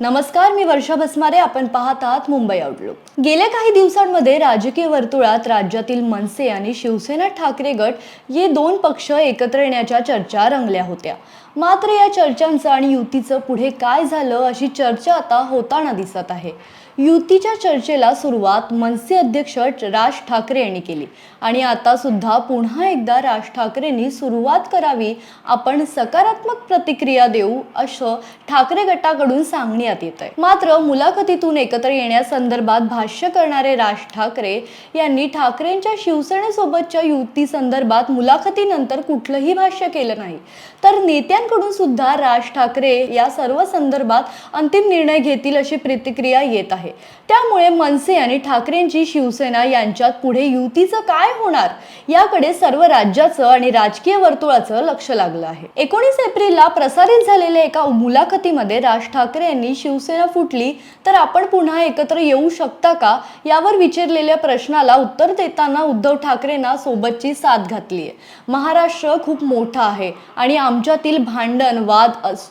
नमस्कार मी वर्षा भस्मारे. आपण पाहत आहात मुंबई आउटलुक गेल्या काही दिवसांमध्ये राजकीय वर्तुळात राज्यातील मनसे आणि शिवसेना ठाकरे गट हे दोन पक्ष एकत्र येण्याच्या चर्चा रंगल्या होत्या. मात्र या चर्चांचं आणि युतीचं पुढे काय झालं अशी चर्चा आता होताना दिसत आहे. युतीच्या चर्चेला सुरुवात मनसे अध्यक्ष राज ठाकरे यांनी केली. आणि आता सुद्धा पुन्हा एकदा राज ठाकरेंनी सुरुवात करावी आपण सकारात्मक प्रतिक्रिया देऊ असं ठाकरे गटाकडून सांगण्यात येत आहे मात्र मुलाखतीतून एकत्र येण्यासंदर्भात भाष्य करणारे राज ठाकरे यांनी ठाकरेंच्या शिवसेनेसोबतच्या युती संदर्भात मुलाखतीनंतर कुठलंही भाष्य केलं नाही. तर नेत्यांकडून सुद्धा राज ठाकरे या सर्व संदर्भात अंतिम निर्णय घेतील अशी प्रतिक्रिया येत आहे. त्यामुळे मनसे आणि ठाकरेंची शिवसेना यांच्यात पुढे युतीचं काय होणार याकडे सर्व राज्याचं आणि राजकीय वर्तुळाचं लक्ष लागलं आहे. एकोणीस एप्रिलला प्रसारित झालेल्या एका मुलाखतीमध्ये राज ठाकरे यांनी शिवसेना फुटली तर आपण पुन्हा एकत्र येऊ शकता का? यावर विचारलेल्या प्रश्नाला उत्तर देताना उद्धव ठाकरेंना सोबतची साथ घातली आहे महाराष्ट्र खूप मोठा आहे आणि आमच्यातील भांडण वाद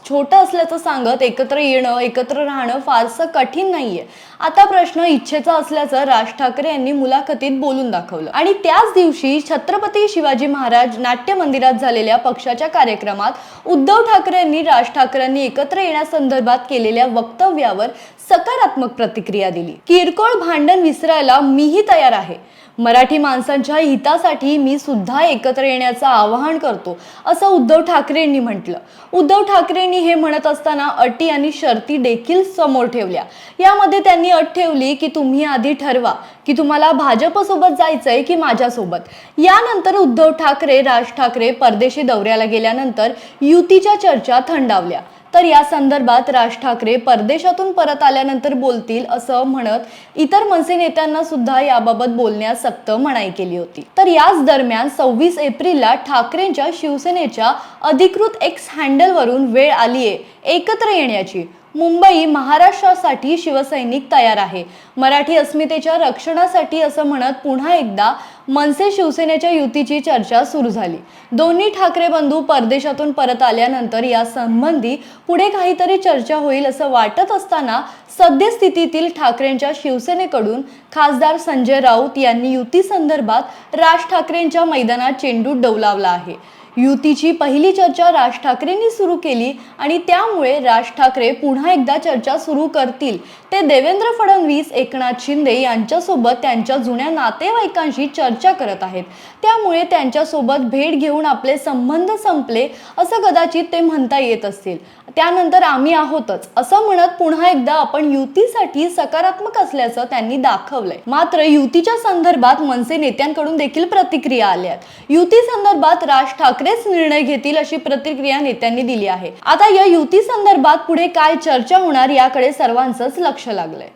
छोटं असल्याचं सांगत एकत्र येणं एकत्र राहणं फारसं कठीण नाहीये. आता प्रश्न इच्छेचा असल्याचं राज ठाकरे यांनी मुलाखतीत बोलून दाखवलं. आणि त्याच दिवशी छत्रपती शिवाजी महाराज नाट्य मंदिरात झालेल्या पक्षाच्या कार्यक्रमात उद्धव ठाकरे यांनी राज ठाकरेंनी एकत्र येण्यासंदर्भात केलेल्या वक्तव्यावर सकारात्मक प्रतिक्रिया दिली. किरकोळ भांडण विसरायला मीही तयार आहे. मराठी माणसांच्या हितासाठी मी सुद्धा एकत्र येण्याचं आवाहन करतो असं उद्धव ठाकरेंनी म्हटलं. उद्धव ठाकरेंनी हे म्हणत असताना अटी आणि शर्ती देखील समोर ठेवल्या. यामध्ये त्यांनी अट ठेवली की तुम्ही आधी ठरवा की तुम्हाला भाजपसोबत जायचंय की माझ्यासोबत. यानंतर उद्धव ठाकरे राज ठाकरे परदेशी दौऱ्याला गेल्यानंतर युतीच्या चर्चा थंडावल्या. तर या संदर्भात राज ठाकरे परदेशातून परत आल्यानंतर बोलतील असं म्हणत इतर मनसे नेत्यांना सुद्धा याबाबत बोलण्यास सक्त मनाई केली होती. तर याच दरम्यान सव्वीस एप्रिलला ठाकरेंच्या शिवसेनेच्या अधिकृत एक्स हँडलवरून वेळ आलीये. एकत्र येण्याची. मुंबई महाराष्ट्रासाठी शिवसैनिक तयार आहे. मराठी अस्मितेच्या रक्षणासाठी असं म्हणत पुन्हा एकदा मनसे शिवसेनेच्या युतीची चर्चा सुरू झाली. दोन्ही ठाकरे बंधू परदेशातून परत आल्यानंतर या संबंधी पुढे काहीतरी चर्चा होईल असं वाटत असताना सद्यस्थितीतील ठाकरेंच्या शिवसेनेकडून खासदार संजय राऊत यांनी युती संदर्भात राज ठाकरेंच्या मैदानात चेंडू डौलावला आहे. युतीची पहिली चर्चा राज ठाकरेंनी सुरू केली आणि त्यामुळे राज ठाकरे पुन्हा एकदा चर्चा सुरू करतील. ते देवेंद्र फडणवीस एकनाथ शिंदे यांच्यासोबत त्यांच्या जुन्या नातेवाईकांशी चर्चा करत आहेत. त्यामुळे त्यांच्यासोबत भेट घेऊन आपले संबंध संपले असं कदाचित ते म्हणता येत असतील. त्यानंतर आम्ही आहोतच. असं म्हणत पुन्हा एकदा आपण युतीसाठी सकारात्मक असल्याचं त्यांनी दाखवलंय. मात्र युतीच्या संदर्भात मनसे नेत्यांकडून देखील प्रतिक्रिया आल्यात युती संदर्भात राज ठाकरेच निर्णय घेतील अशी प्रतिक्रिया नेत्यांनी दिली आहे. आता या युती संदर्भात पुढे काय चर्चा होणार याकडे सर्वांचंच लक्ष लागलंय.